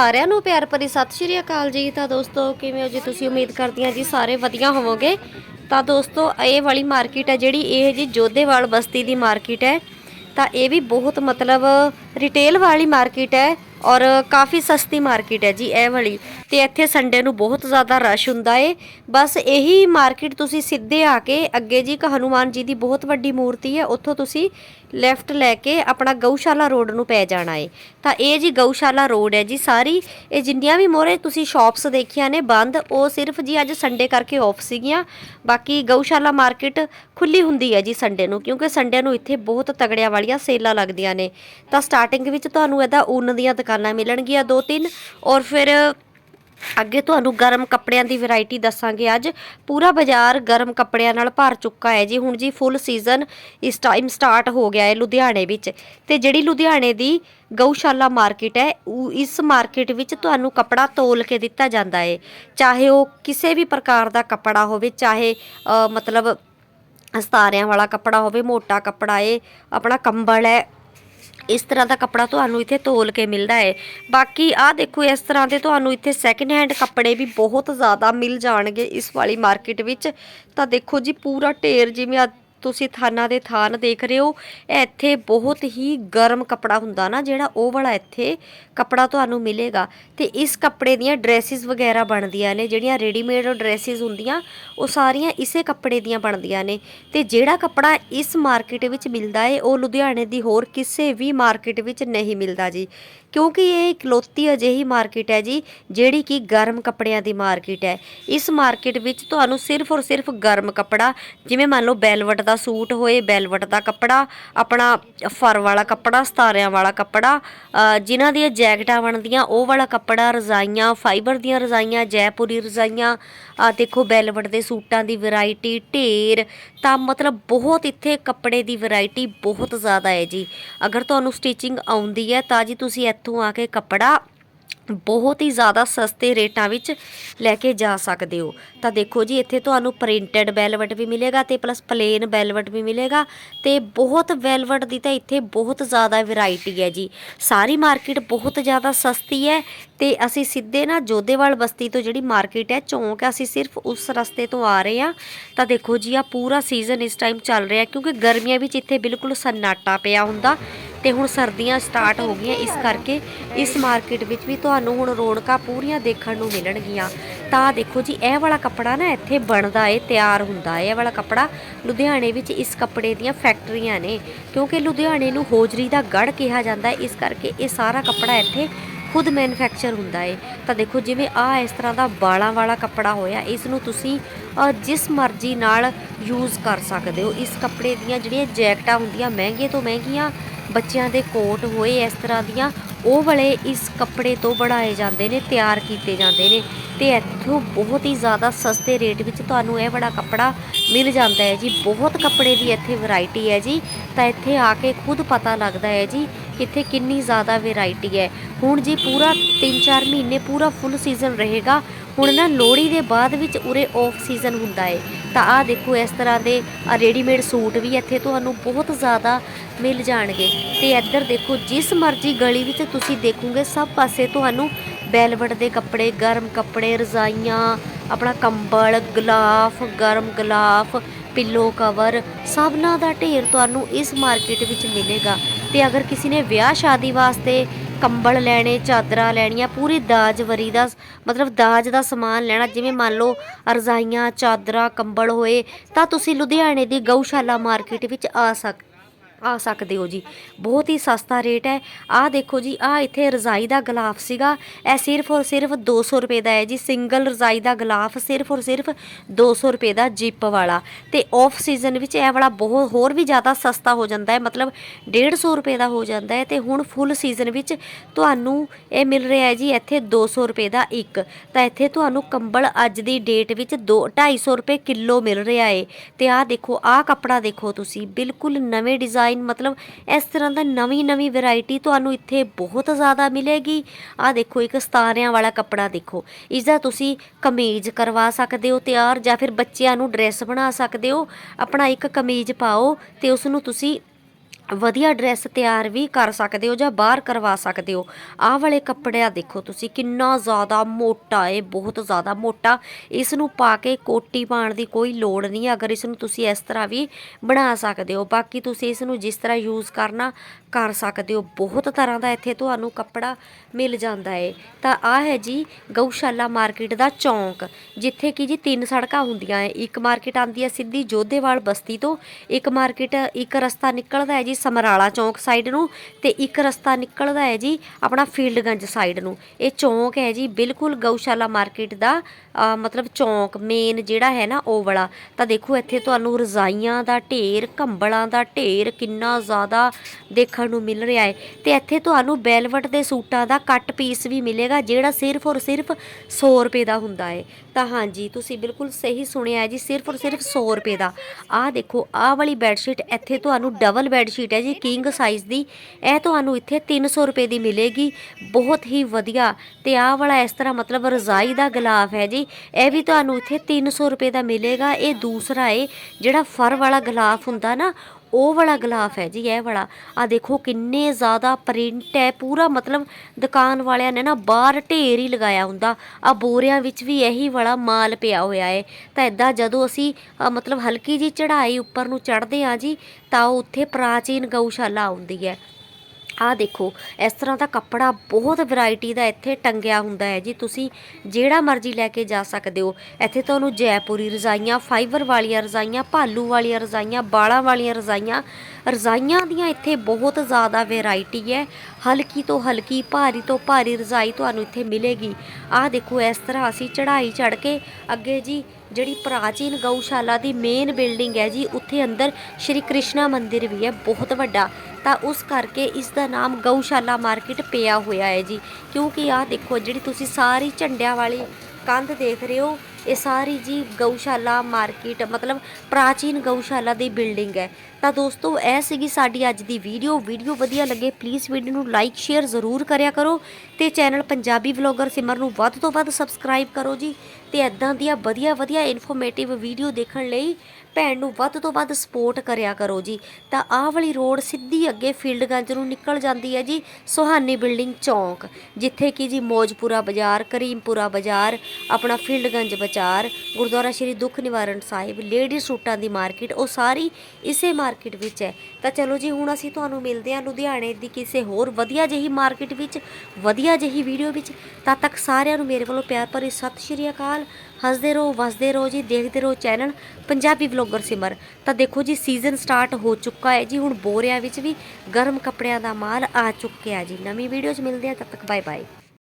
ਸਾਰਿਆਂ ਨੂੰ ਪਿਆਰ ਭਰੀ ਸਤਿ ਸ਼੍ਰੀ ਅਕਾਲ ਜੀ। ਤਾਂ ਦੋਸਤੋ, ਕਿਵੇਂ ਹੋ ਜੀ? ਤੁਸੀਂ ਉਮੀਦ ਕਰਦੀ ਹਾਂ ਜੀ ਸਾਰੇ ਵਧੀਆ ਹੋਵੋਗੇ। ਤਾਂ ਦੋਸਤੋ, ਇਹ ਵਾਲੀ ਮਾਰਕੀਟ ਹੈ ਜਿਹੜੀ, ਇਹ ਜੀ ਜੋਧੇਵਾਲ ਬਸਤੀ ਦੀ ਮਾਰਕੀਟ ਹੈ। ਤਾਂ ਇਹ ਵੀ ਬਹੁਤ ਮਤਲਬ ਰਿਟੇਲ ਵਾਲੀ ਮਾਰਕੀਟ ਹੈ ਔਰ ਕਾਫੀ ਸਸਤੀ ਮਾਰਕੀਟ ਹੈ ਜੀ, ਇਹ ਵਾਲੀ। ਤੇ ਇੱਥੇ ਸੰਡੇ ਨੂੰ ਬਹੁਤ ਜ਼ਿਆਦਾ ਰਸ਼ ਹੁੰਦਾ ਏ। ਬਸ ਇਹੀ ਮਾਰਕੀਟ ਤੁਸੀਂ ਸਿੱਧੇ ਆ ਕੇ ਅੱਗੇ ਜੀ ਇੱਕ ਹਨੂਮਾਨ ਜੀ ਦੀ ਬਹੁਤ ਵੱਡੀ ਮੂਰਤੀ ਹੈ, ਉੱਥੋਂ ਤੁਸੀਂ ਲੈਫਟ ਲੈ ਕੇ ਆਪਣਾ ਗਊਸ਼ਾਲਾ ਰੋਡ ਨੂੰ ਪੈ ਜਾਣਾ ਏ। ਤਾਂ ਇਹ ਜੀ ਗਊਸ਼ਾਲਾ ਰੋਡ ਹੈ ਜੀ ਸਾਰੀ। ਇਹ ਜਿੰਨੀਆਂ ਵੀ ਮੋਰੇ ਤੁਸੀਂ ਸ਼ਾਪਸ ਦੇਖੀਆਂ ਨੇ ਬੰਦ, ਉਹ ਸਿਰਫ ਜੀ ਅੱਜ ਸੰਡੇ ਕਰਕੇ ਆਫ ਸੀਗੀਆਂ। ਬਾਕੀ ਗਊਸ਼ਾਲਾ ਮਾਰਕੀਟ ਖੁੱਲੀ ਹੁੰਦੀ ਹੈ ਜੀ ਸੰਡੇ ਨੂੰ, ਕਿਉਂਕਿ ਸੰਡੇ ਨੂੰ ਇੱਥੇ ਬਹੁਤ ਤਗੜਿਆਂ ਵਾਲੀਆਂ ਸੇਲਾਂ ਲੱਗਦੀਆਂ ਨੇ। ਤਾਂ ਸਟਾਰਟਿੰਗ ਵਿੱਚ ਤੁਹਾਨੂੰ ਇਹਦਾ ਉੱਨ ਦੀਆਂ ਦੁਕਾਨਾਂ ਮਿਲਣਗੀਆਂ ਦੋ ਤਿੰਨ, ਔਰ ਫਿਰ ਅੱਗੇ ਤੁਹਾਨੂੰ ਗਰਮ ਕੱਪੜਿਆਂ ਦੀ ਵੈਰਾਈਟੀ ਦੱਸਾਂਗੇ ਅੱਜ। ਪੂਰਾ ਬਾਜ਼ਾਰ ਗਰਮ ਕੱਪੜਿਆਂ ਨਾਲ ਭਰ ਚੁੱਕਾ ਹੈ ਜੀ। ਹੁਣ ਜੀ ਫੁੱਲ ਸੀਜ਼ਨ ਇਸ ਟਾਈਮ ਸਟਾਰਟ ਹੋ ਗਿਆ ਹੈ ਲੁਧਿਆਣੇ ਵਿੱਚ। ਤੇ ਜਿਹੜੀ ਲੁਧਿਆਣੇ ਦੀ ਗਊਸ਼ਾਲਾ ਮਾਰਕੀਟ ਹੈ ਉਹ- ਇਸ ਮਾਰਕੀਟ ਵਿੱਚ ਤੁਹਾਨੂੰ ਕੱਪੜਾ ਤੋਲ ਕੇ ਦਿੱਤਾ ਜਾਂਦਾ ਹੈ। ਚਾਹੇ ਉਹ ਕਿਸੇ ਵੀ ਪ੍ਰਕਾਰ ਦਾ ਕੱਪੜਾ ਹੋਵੇ, ਚਾਹੇ ਮਤਲਬ ਸਤਾਰਿਆਂ ਵਾਲਾ ਕੱਪੜਾ ਹੋਵੇ, ਮੋਟਾ ਕੱਪੜਾ ਏ ਆਪਣਾ ਕੰਬਲ ਹੈ ਇਸ ਤਰ੍ਹਾਂ ਦਾ ਕੱਪੜਾ ਤੁਹਾਨੂੰ ਇੱਥੇ ਤੋਲ ਕੇ ਮਿਲਦਾ ਹੈ। ਬਾਕੀ ਆਹ ਦੇਖੋ, ਇਸ ਤਰ੍ਹਾਂ ਦੇ ਤੁਹਾਨੂੰ ਇੱਥੇ ਸੈਕਿੰਡ ਹੈਂਡ ਕੱਪੜੇ ਵੀ ਬਹੁਤ ਜ਼ਿਆਦਾ ਮਿਲ ਜਾਣਗੇ ਇਸ ਵਾਲੀ ਮਾਰਕੀਟ ਵਿੱਚ। ਤਾਂ ਦੇਖੋ ਜੀ, ਪੂਰਾ ਢੇਰ ਜਿਵੇਂ ਤੁਸੀਂ ਥਾਨਾਂ ਦੇ ਥਾਨ ਦੇਖ ਰਹੇ ਹੋ, ਇੱਥੇ ਬਹੁਤ ਹੀ ਗਰਮ ਕੱਪੜਾ ਹੁੰਦਾ ਨਾ, ਜਿਹੜਾ ਉਹ ਵਾਲਾ ਇੱਥੇ ਕੱਪੜਾ ਤੁਹਾਨੂੰ ਮਿਲੇਗਾ। ਤੇ ਇਸ ਕੱਪੜੇ ਦੀਆਂ ਡਰੈਸਿਸ ਵਗੈਰਾ ਬਣਦੀਆਂ ਨੇ, ਜਿਹੜੀਆਂ ਰੈਡੀਮੇਡ ਡਰੈਸਿਸ ਹੁੰਦੀਆਂ, ਉਹ ਸਾਰੀਆਂ ਇਸੇ ਕੱਪੜੇ ਦੀਆਂ ਬਣਦੀਆਂ ਨੇ। ਤੇ ਜਿਹੜਾ ਕੱਪੜਾ ਇਸ ਮਾਰਕੀਟ ਵਿੱਚ ਮਿਲਦਾ ਏ, ਉਹ ਲੁਧਿਆਣੇ ਦੀ ਹੋਰ ਕਿਸੇ ਵੀ ਮਾਰਕੀਟ ਵਿੱਚ ਨਹੀਂ ਮਿਲਦਾ ਜੀ। ਕਿਉਂਕਿ ਇਹ ਇਕਲੌਤੀ ਅਜਿਹੀ ਮਾਰਕੀਟ ਹੈ ਜੀ ਜਿਹੜੀ ਕਿ ਗਰਮ ਕੱਪੜਿਆਂ ਦੀ ਮਾਰਕੀਟ ਹੈ। ਇਸ ਮਾਰਕੀਟ ਵਿੱਚ ਤੁਹਾਨੂੰ ਸਿਰਫ ਔਰ ਸਿਰਫ ਗਰਮ ਕੱਪੜਾ ਜਿਵੇਂ ਮੰਨ ਲਓ ਬੈਲਵਟ ਦਾ ਸੂਟ ਹੋਏ ਬੈਲਵਟ ਦਾ ਕੱਪੜਾ ਆਪਣਾ ਫਰ ਵਾਲਾ ਕੱਪੜਾ ਸਤਾਰਿਆਂ ਵਾਲਾ ਕੱਪੜਾ ਅ, ਜਿਨ੍ਹਾਂ ਦੀਆਂ ਜੈਕਟਾਂ ਬਣਦੀਆਂ ਉਹ ਵਾਲਾ ਕੱਪੜਾ ਰਜ਼ਾਈਆਂ ਫਾਈਬਰ ਦੀਆਂ ਰਜ਼ਾਈਆਂ ਜੈਪੁਰੀ ਰਜ਼ਾਈਆਂ ਆ ਦੇਖੋ ਬੈਲਵਟ ਦੇ ਸੂਟਾਂ ਦੀ ਵੈਰਾਈਟੀ ਢੇਰ ਤਾਂ ਮਤਲਬ ਬਹੁਤ ਇੱਥੇ ਕੱਪੜੇ ਦੀ ਵੈਰਾਈਟੀ ਬਹੁਤ ਜ਼ਿਆਦਾ ਹੈ ਜੀ। ਅਗਰ ਤੁਹਾਨੂੰ ਸਟਿਚਿੰਗ ਆਉਂਦੀ ਹੈ ਤਾਂ ਜੀ ਤੁਸੀਂ ਇੱਥੋਂ ਆ ਕੇ ਕੱਪੜਾ ਬਹੁਤ ਹੀ ਜ਼ਿਆਦਾ ਸਸਤੇ ਰੇਟਾਂ ਵਿੱਚ ਲੈ ਕੇ ਜਾ ਸਕਦੇ ਹੋ। ਤਾਂ ਦੇਖੋ ਜੀ, ਇੱਥੇ ਤੁਹਾਨੂੰ ਪ੍ਰਿੰਟਡ ਵੈਲਵਟ ਵੀ ਮਿਲੇਗਾ ਤੇ ਪਲੱਸ ਪਲੇਨ ਵੈਲਵਟ ਵੀ ਮਿਲੇਗਾ ਤੇ ਬਹੁਤ ਵੈਲਵਟ ਦੀ ਤਾਂ ਇੱਥੇ ਬਹੁਤ ਜ਼ਿਆਦਾ ਵੈਰਾਈਟੀ ਹੈ ਜੀ। ਸਾਰੀ ਮਾਰਕੀਟ ਬਹੁਤ ਜ਼ਿਆਦਾ ਸਸਤੀ ਹੈ ਤੇ ਅਸੀਂ ਸਿੱਧੇ ਨਾ ਜੋਧੇਵਾਲ ਬਸਤੀ ਤੋਂ ਜਿਹੜੀ ਮਾਰਕੀਟ ਹੈ, ਚੌਂਕ ਅਸੀਂ ਸਿਰਫ ਉਸ ਰਸਤੇ ਤੋਂ ਆ ਰਹੇ ਹਾਂ। ਤਾਂ ਦੇਖੋ ਜੀ ਆ ਪੂਰਾ ਸੀਜ਼ਨ ਇਸ ਟਾਈਮ ਚੱਲ ਰਿਹਾ ਕਿਉਂਕਿ ਗਰਮੀਆਂ ਵਿੱਚ ਇੱਥੇ ਬਿਲਕੁਲ ਸੰਨਾਟਾ ਪਿਆ ਹੁੰਦਾ। ਤੇ ਹੁਣ ਸਰਦੀਆਂ ਸਟਾਰਟ ਹੋ ਗਈਆਂ। ਇਸ ਕਰਕੇ ਇਸ ਮਾਰਕੀਟ ਵਿੱਚ ਵੀ ਤੁਹਾਨੂੰ ਹੁਣ ਰੌਣਕਾਂ ਪੂਰੀਆਂ ਦੇਖਣ ਨੂੰ ਮਿਲਣਗੀਆਂ। ਤਾਂ ਦੇਖੋ ਜੀ, ਇਹ ਵਾਲਾ ਕੱਪੜਾ ਨਾ ਇੱਥੇ ਬਣਦਾ ਏ, ਤਿਆਰ ਹੁੰਦਾ ਏ। ਇਹ ਵਾਲਾ ਕੱਪੜਾ ਲੁਧਿਆਣੇ ਵਿੱਚ ਇਸ ਕੱਪੜੇ ਦੀਆਂ ਫੈਕਟਰੀਆਂ ਨੇ, ਕਿਉਂਕਿ ਲੁਧਿਆਣੇ ਨੂੰ ਹੋਜਰੀ ਦਾ ਗੜ ਕਿਹਾ ਜਾਂਦਾ ਇਸ ਕਰਕੇ ਇਹ ਸਾਰਾ ਕੱਪੜਾ ਇੱਥੇ ਖੁਦ ਮੈਨੂਫੈਕਚਰ ਹੁੰਦਾ ਏ। ਤਾਂ ਦੇਖੋ ਜਿਵੇਂ ਆ ਇਸ ਤਰ੍ਹਾਂ ਦਾ ਬਾਲਾਂ ਵਾਲਾ ਕੱਪੜਾ ਹੋਇਆ, ਇਸ ਨੂੰ ਤੁਸੀਂ ਜਿਸ ਮਰਜ਼ੀ ਨਾਲ ਯੂਜ਼ ਕਰ ਸਕਦੇ ਹੋ। ਇਸ ਕੱਪੜੇ ਦੀਆਂ ਜਿਹੜੀਆਂ ਜੈਕਟਾਂ ਹੁੰਦੀਆਂ, ਮਹਿੰਗੇ ਤੋਂ ਮਹਿੰਗੀਆਂ ਬੱਚਿਆਂ ਦੇ ਕੋਟ ਹੋਏ ਇਸ ਤਰ੍ਹਾਂ ਦੀਆਂ, ਉਹ ਵਾਲੇ ਇਸ ਕੱਪੜੇ ਤੋਂ ਬਣਾਏ ਜਾਂਦੇ ਨੇ, ਤਿਆਰ ਕੀਤੇ ਜਾਂਦੇ ਨੇ। ਤੇ ਇੱਥੋਂ ਬਹੁਤ ਹੀ ਜ਼ਿਆਦਾ ਸਸਤੇ ਰੇਟ ਵਿੱਚ ਤੁਹਾਨੂੰ ਇਹ ਵਾਲਾ ਕੱਪੜਾ ਮਿਲ ਜਾਂਦਾ ਹੈ ਜੀ। ਬਹੁਤ ਕੱਪੜੇ ਦੀ ਇੱਥੇ ਵੈਰਾਈਟੀ ਹੈ ਜੀ। ਤਾਂ ਇੱਥੇ ਆ ਕੇ ਖੁਦ ਪਤਾ ਲੱਗਦਾ ਹੈ ਜੀ ਇੱਥੇ ਕਿੰਨੀ ਜ਼ਿਆਦਾ ਵੈਰਾਈਟੀ ਹੈ। ਹੁਣ ਜੀ ਪੂਰਾ 3-4 ਮਹੀਨੇ ਪੂਰਾ ਫੁੱਲ ਸੀਜ਼ਨ ਰਹੇਗਾ, ਹੁਣ ਨਾ ਲੋਹੜੀ ਦੇ ਬਾਅਦ ਵਿੱਚ ਉਰੇ ਆਫ ਸੀਜ਼ਨ ਹੁੰਦਾ ਏ ਤਾਂ ਆਹ ਦੇਖੋ, ਇਸ ਤਰ੍ਹਾਂ ਦੇ ਰੈਡੀਮੇਡ ਸੂਟ ਵੀ ਇੱਥੇ ਤੁਹਾਨੂੰ ਬਹੁਤ ਜ਼ਿਆਦਾ ਮਿਲ ਜਾਣਗੇ। ਤੇ ਇੱਧਰ ਦੇਖੋ, ਜਿਸ ਮਰਜ਼ੀ ਗਲੀ ਵਿੱਚ ਤੁਸੀਂ ਦੇਖੋਗੇ, ਸਭ ਪਾਸੇ ਤੁਹਾਨੂੰ ਬੈਲਵਟ ਦੇ ਕੱਪੜੇ, ਗਰਮ ਕੱਪੜੇ, ਰਜ਼ਾਈਆਂ, ਆਪਣਾ ਕੰਬਲ, ਗਲਾਫ, ਗਰਮ ਗਲਾਫ ਪਿੱਲੋ ਕਵਰ ਸਭਨਾਂ ਦਾ ਢੇਰ ਤੁਹਾਨੂੰ ਇਸ ਮਾਰਕੀਟ ਵਿੱਚ ਮਿਲੇਗਾ। ਤੇ ਅਗਰ ਕਿਸੇ ਨੇ ਵਿਆਹ ਸ਼ਾਦੀ ਵਾਸਤੇ ਕੰਬਲ ਲੈਣੇ, ਚਾਦਰਾਂ ਲੈਣੀਆਂ, ਪੂਰੀ ਦਾਜ ਵਰੀ ਦਾ ਮਤਲਬ ਦਾਜ ਦਾ ਸਮਾਨ ਲੈਣਾ, ਜਿਵੇਂ ਮੰਨ ਲਓ ਰਜ਼ਾਈਆਂ ਚਾਦਰਾਂ, ਕੰਬਲ ਹੋਏ, ਤਾਂ ਤੁਸੀਂ ਲੁਧਿਆਣੇ ਦੀ ਗਊਸ਼ਾਲਾ ਮਾਰਕੀਟ ਵਿੱਚ ਆ ਸਕ ਆ ਸਕਦੇ ਹੋ ਜੀ। ਬਹੁਤ ਹੀ ਸਸਤਾ ਰੇਟ ਹੈ। ਆਹ ਦੇਖੋ ਜੀ, ਆਹ ਇੱਥੇ ਰਜ਼ਾਈ ਦਾ ਗਲਾਫ ਸੀਗਾ। ਇਹ ਸਿਰਫ ਔਰ ਸਿਰਫ 200 ਰੁਪਏ ਦਾ ਹੈ ਜੀ। ਸਿੰਗਲ ਰਜ਼ਾਈ ਦਾ ਗਲਾਫ ਸਿਰਫ ਔਰ ਸਿਰਫ 200 ਰੁਪਏ ਦਾ ਜਿਪ ਵਾਲਾ। ਤੇ ਆਫ ਸੀਜ਼ਨ ਵਿੱਚ ਇਹ ਵਾਲਾ ਬਹੁਤ ਹੋਰ ਵੀ ਜ਼ਿਆਦਾ ਸਸਤਾ ਹੋ ਜਾਂਦਾ ਹੈ। ਮਤਲਬ 150 ਰੁਪਏ ਦਾ ਹੋ ਜਾਂਦਾ ਹੈ। ਤੇ ਹੁਣ ਫੁੱਲ ਸੀਜ਼ਨ ਵਿੱਚ ਤੁਹਾਨੂੰ ਇਹ ਮਿਲ ਰਿਹਾ ਹੈ ਜੀ, ਇੱਥੇ 200 ਰੁਪਏ ਦਾ ਇੱਕ। ਤਾਂ ਇੱਥੇ ਤੁਹਾਨੂੰ ਕੰਬਲ ਅੱਜ ਦੀ ਡੇਟ ਵਿੱਚ 2 250 ਰੁਪਏ ਕਿਲੋ ਮਿਲ ਰਿਹਾ ਹੈ। ਤੇ ਆਹ ਦੇਖੋ, ਆਹ ਕੱਪੜਾ ਦੇਖੋ ਤੁਸੀਂ। ਬਿਲਕੁਲ ਨਵੇਂ ਡਿਜ਼ਾਈਨ ਮਤਲਬ ਇਸ ਤਰ੍ਹਾਂ ਦਾ ਨਵੀਂ ਨਵੀਂ ਵੈਰਾਈਟੀ ਤੁਹਾਨੂੰ ਇੱਥੇ ਬਹੁਤ ਜ਼ਿਆਦਾ ਮਿਲੇਗੀ। ਆਹ ਦੇਖੋ, ਇੱਕ ਸਤਾਰਿਆਂ ਵਾਲਾ ਕੱਪੜਾ ਦੇਖੋ। ਇਸ ਦਾ ਤੁਸੀਂ ਕਮੀਜ਼ ਕਰਵਾ ਸਕਦੇ ਹੋ ਤਿਆਰ ਜਾਂ ਫਿਰ ਬੱਚਿਆਂ ਨੂੰ ਡਰੈਸ ਬਣਾ ਸਕਦੇ ਹੋ। ਆਪਣਾ ਇੱਕ ਕਮੀਜ਼ ਪਾਓ ਤੇ ਉਸ ਨੂੰ ਤੁਸੀਂ ਵਧੀਆ ਡਰੈਸ ਤਿਆਰ ਵੀ ਕਰ ਸਕਦੇ ਹੋ ਜਾਂ ਬਾਹਰ ਕਰਵਾ ਸਕਦੇ ਹੋ। ਆਹ ਵਾਲੇ ਕੱਪੜਿਆਂ ਦੇਖੋ ਤੁਸੀਂ, ਕਿੰਨਾ ਜ਼ਿਆਦਾ ਮੋਟਾ ਹੈ ਬਹੁਤ ਜ਼ਿਆਦਾ ਮੋਟਾ। ਇਸ ਨੂੰ ਪਾ ਕੇ ਕੋਟੀ ਪਾਉਣ ਦੀ ਕੋਈ ਲੋੜ ਨਹੀਂ, ਅਗਰ ਇਸ ਨੂੰ ਤੁਸੀਂ ਇਸ ਤਰ੍ਹਾਂ ਵੀ ਬਣਾ ਸਕਦੇ ਹੋ। ਬਾਕੀ ਤੁਸੀਂ ਇਸ ਨੂੰ ਜਿਸ ਤਰ੍ਹਾਂ ਯੂਜ਼ ਕਰਨਾ ਕਰ ਸਕਦੇ ਹੋ। ਬਹੁਤ ਤਰ੍ਹਾਂ ਦਾ ਇੱਥੇ ਤੁਹਾਨੂੰ ਕੱਪੜਾ ਮਿਲ ਜਾਂਦਾ ਹੈ ਤਾਂ ਆ ਹੈ ਜੀ ਗਊਸ਼ਾਲਾ ਮਾਰਕੀਟ ਦਾ ਚੌਂਕ, ਜਿੱਥੇ ਕਿ ਜੀ ਤਿੰਨ ਸੜਕਾਂ ਹੁੰਦੀਆਂ ਹੈ ਇੱਕ ਮਾਰਕੀਟ ਆਉਂਦੀ ਹੈ ਸਿੱਧੀ ਜੋਧੇਵਾਲ ਬਸਤੀ ਤੋਂ, ਇੱਕ ਮਾਰਕੀਟ ਇੱਕ ਰਸਤਾ ਨਿਕਲਦਾ ਹੈ ਜੀ ਸਮਰਾਲਾ ਚੌਂਕ ਸਾਈਡ ਨੂੰ ਤੇ ਇੱਕ ਰਸਤਾ ਨਿਕਲਦਾ ਹੈ ਜੀ ਆਪਣਾ ਫੀਲਡਗੰਜ ਸਾਈਡ ਨੂੰ। ਇਹ ਚੌਂਕ ਹੈ ਜੀ ਬਿਲਕੁਲ ਗਊਸ਼ਾਲਾ ਮਾਰਕੀਟ ਦਾ ਮਤਲਬ ਚੌਂਕ ਮੇਨ ਜਿਹੜਾ ਹੈ ਨਾ ਉਹ ਵਾਲਾ। ਤਾਂ ਦੇਖੋ ਇੱਥੇ ਤੁਹਾਨੂੰ ਰਜ਼ਾਈਆਂ ਦਾ ਢੇਰ, ਕੰਬਲਾਂ ਦਾ ਢੇਰ ਕਿੰਨਾ ਜ਼ਿਆਦਾ ਦੇਖ ਦੇਖਣ ਨੂੰ ਮਿਲ ਰਿਹਾ ਹੈ ਤੇ ਇੱਥੇ ਤੁਹਾਨੂੰ ਬੈਲਵਟ ਦੇ ਸੂਟਾਂ ਦਾ ਕੱਟ ਪੀਸ ਵੀ ਮਿਲੇਗਾ, ਜਿਹੜਾ ਸਿਰਫ ਔਰ ਸਿਰਫ 100 ਰੁਪਏ ਦਾ ਹੁੰਦਾ ਹੈ। ਤਾਂ ਹਾਂਜੀ, ਤੁਸੀਂ ਬਿਲਕੁਲ ਸਹੀ ਸੁਣਿਆ ਹੈ ਜੀ, ਸਿਰਫ ਔਰ ਸਿਰਫ 100 ਰੁਪਏ ਦਾ। ਆਹ ਦੇਖੋ, ਆਹ ਵਾਲੀ ਬੈੱਡਸ਼ੀਟ ਇੱਥੇ ਤੁਹਾਨੂੰ ਡਬਲ ਬੈੱਡਸ਼ੀਟ ਹੈ ਜੀ ਕਿੰਗ ਸਾਈਜ਼ ਦੀ। ਇਹ ਤੁਹਾਨੂੰ ਇੱਥੇ 300 ਰੁਪਏ ਦੀ ਮਿਲੇਗੀ। ਬਹੁਤ ਹੀ ਵਧੀਆ। ਤੇ ਆਹ ਵਾਲਾ ਇਸ ਤਰ੍ਹਾਂ ਮਤਲਬ ਰਜ਼ਾਈ ਦਾ ਗਲਾਫ ਹੈ ਜੀ। ਇਹ ਵੀ ਤੁਹਾਨੂੰ ਇੱਥੇ 300 ਰੁਪਏ ਦਾ ਮਿਲੇਗਾ। ਇਹ ਦੂਸਰਾ ਹੈ ਜਿਹੜਾ ਫਰ ਵਾਲਾ ਗਲਾਫ ਹੁੰਦਾ ਨਾ ਉਹ ਵਾਲਾ ਗਲਾਫ ਹੈ ਜੀ, ਇਹ ਵਾਲਾ। ਆ ਦੇਖੋ ਕਿੰਨੇ ਜ਼ਿਆਦਾ ਪ੍ਰਿੰਟ ਹੈ, ਪੂਰਾ ਮਤਲਬ ਦੁਕਾਨ ਵਾਲਿਆਂ ਨੇ ਨਾ ਬਾਹਰ ਢੇਰ ਹੀ ਲਗਾਇਆ ਹੁੰਦਾ। ਆ ਬੋਰਿਆਂ ਵਿੱਚ ਵੀ ਇਹੀ ਵਾਲਾ ਮਾਲ ਪਿਆ ਹੋਇਆ ਹੈ ਤਾਂ ਇਦਾਂ ਜਦੋਂ ਅਸੀਂ ਮਤਲਬ ਹਲਕੀ ਜੀ ਚੜ੍ਹਾਈ ਉੱਪਰ ਨੂੰ ਚੜ੍ਹਦੇ ਆ ਜੀ, ਤਾਂ ਉੱਥੇ ਪ੍ਰਾਚੀਨ ਗਊਸ਼ਾਲਾ ਆਉਂਦੀ ਹੈ। ਆਹ ਦੇਖੋ, ਇਸ ਤਰ੍ਹਾਂ ਦਾ ਕੱਪੜਾ ਬਹੁਤ ਵੈਰਾਈਟੀ ਦਾ ਇੱਥੇ ਟੰਗਿਆ ਹੁੰਦਾ ਹੈ ਜੀ। ਤੁਸੀਂ ਜਿਹੜਾ ਮਰਜ਼ੀ ਲੈ ਕੇ ਜਾ ਸਕਦੇ ਹੋ। ਇੱਥੇ ਤੁਹਾਨੂੰ ਜੈਪੁਰੀ ਰਜ਼ਾਈਆਂ ਫਾਈਬਰ ਵਾਲੀਆਂ ਰਜ਼ਾਈਆਂ, ਭਾਲੂ ਵਾਲੀਆਂ ਰਜ਼ਾਈਆਂ ਬਾਲਾਂ ਵਾਲੀਆਂ ਰਜ਼ਾਈਆਂ ਰਜ਼ਾਈਆਂ ਦੀਆਂ ਇੱਥੇ ਬਹੁਤ ਜ਼ਿਆਦਾ ਵੈਰਾਈਟੀ ਹੈ। ਹਲਕੀ ਤੋਂ ਹਲਕੀ, ਭਾਰੀ ਤੋਂ ਭਾਰੀ ਰਜ਼ਾਈ ਤੁਹਾਨੂੰ ਇੱਥੇ ਮਿਲੇਗੀ। ਆਹ ਦੇਖੋ, ਇਸ ਤਰ੍ਹਾਂ ਅਸੀਂ ਚੜ੍ਹਾਈ ਚੜ੍ਹ ਕੇ ਅੱਗੇ ਜੀ, ਜਿਹੜੀ ਪ੍ਰਾਚੀਨ ਗਊਸ਼ਾਲਾ ਦੀ ਮੇਨ ਬਿਲਡਿੰਗ ਹੈ ਜੀ, ਉੱਥੇ ਅੰਦਰ ਸ਼੍ਰੀ ਕ੍ਰਿਸ਼ਨਾ ਮੰਦਿਰ ਵੀ ਹੈ, ਬਹੁਤ ਵੱਡਾ। ਤਾਂ ਉਸ ਕਰਕੇ ਇਸ ਦਾ ਨਾਮ ਗਊਸ਼ਾਲਾ ਮਾਰਕੀਟ ਪਿਆ ਹੋਇਆ ਹੈ ਜੀ। ਕਿਉਂਕਿ ਆਹ ਦੇਖੋ, ਜਿਹੜੀ ਤੁਸੀਂ ਸਾਰੀ ਝੰਡਿਆਂ ਵਾਲੀ ਕੰਧ ਦੇਖ ਰਹੇ ਹੋ ਇਹ ਸਾਰੀ ਜੀ ਗਊਸ਼ਾਲਾ ਮਾਰਕੀਟ, ਮਤਲਬ ਪ੍ਰਾਚੀਨ ਗਊਸ਼ਾਲਾ ਦੀ ਬਿਲਡਿੰਗ ਹੈ। ਤਾਂ ਦੋਸਤੋ, ਇਹ ਸੀਗੀ ਸਾਡੀ ਅੱਜ ਦੀ ਵੀਡੀਓ। ਵੀਡੀਓ ਵਧੀਆ ਲੱਗੇ ਪਲੀਜ਼ ਵੀਡੀਓ ਨੂੰ ਲਾਈਕ ਸ਼ੇਅਰ ਜ਼ਰੂਰ ਕਰਿਆ ਕਰੋ ਤੇ ਚੈਨਲ ਪੰਜਾਬੀ ਵਲੌਗਰ ਸਿਮਰ ਨੂੰ ਵੱਧ ਤੋਂ ਵੱਧ ਸਬਸਕ੍ਰਾਈਬ ਕਰੋ ਜੀ। ਤੇ ਐਦਾਂ ਦੀਆਂ ਵਧੀਆ ਵਧੀਆ ਇਨਫੋਰਮੇਟਿਵ ਵੀਡੀਓ ਦੇਖਣ ਲਈ ਭੈਣ ਨੂੰ ਵੱਧ ਤੋਂ ਵੱਧ ਸਪੋਰਟ ਕਰਿਆ ਕਰੋ ਜੀ। ਤਾਂ ਆਹ ਵਾਲੀ ਰੋਡ ਸਿੱਧੀ ਅੱਗੇ ਫੀਲਡਗੰਜ ਨੂੰ ਨਿਕਲ ਜਾਂਦੀ ਹੈ ਜੀ, ਸੁਹਾਨੀ ਬਿਲਡਿੰਗ ਚੌਂਕ, ਜਿੱਥੇ ਕਿ ਜੀ ਮੌਜਪੁਰਾ ਬਾਜ਼ਾਰ, ਕਰੀਮਪੁਰਾ ਬਾਜ਼ਾਰ, ਆਪਣਾ ਫੀਲਡਗੰਜ ਬਾਜ਼ਾਰ ਗੁਰਦੁਆਰਾ ਸ਼੍ਰੀ ਦੁੱਖ ਨਿਵਾਰਨ ਸਾਹਿਬ ਲੇਡੀ ਸੂਟਾਂ ਦੀ ਮਾਰਕੀਟ ਉਹ ਸਾਰੀ ਇਸੇ ਮਾਰਕੀਟ ਵਿੱਚ ਹੈ। ਤਾਂ ਚਲੋ ਜੀ, ਹੁਣ ਅਸੀਂ ਤੁਹਾਨੂੰ ਮਿਲਦੇ ਹਾਂ ਲੁਧਿਆਣੇ ਦੀ ਕਿਸੇ ਹੋਰ ਵਧੀਆ ਜਿਹੀ ਮਾਰਕੀਟ ਵਿੱਚ, ਵਧੀਆ ਜਿਹੀ ਵੀਡੀਓ ਵਿੱਚ। ਤਦ ਤੱਕ ਸਾਰਿਆਂ ਨੂੰ ਮੇਰੇ ਵੱਲੋਂ ਪਿਆਰ ਭਰੀ ਸਤਿ ਸ਼੍ਰੀ ਅਕਾਲ। ਹੱਸਦੇ ਰਹੋ, ਵਸਦੇ ਰਹੋ ਜੀ, ਦੇਖਦੇ ਰਹੋ ਚੈਨਲ ਪੰਜਾਬੀ ਵਲੌਗਰ ਸਿਮਰ। ਤਾਂ ਦੇਖੋ ਜੀ ਸੀਜ਼ਨ ਸਟਾਰਟ ਹੋ ਚੁੱਕਾ ਹੈ ਜੀ, ਹੁਣ ਬੋਰਿਆਂ ਵਿੱਚ ਵੀ ਗਰਮ ਕੱਪੜਿਆਂ ਦਾ ਮਾਲ ਆ ਚੁੱਕਿਆ ਜੀ। ਨਵੀਂ ਵੀਡੀਓ 'ਚ ਮਿਲਦੇ ਆ ਤਦ ਤੱਕ ਬਾਏ ਬਾਏ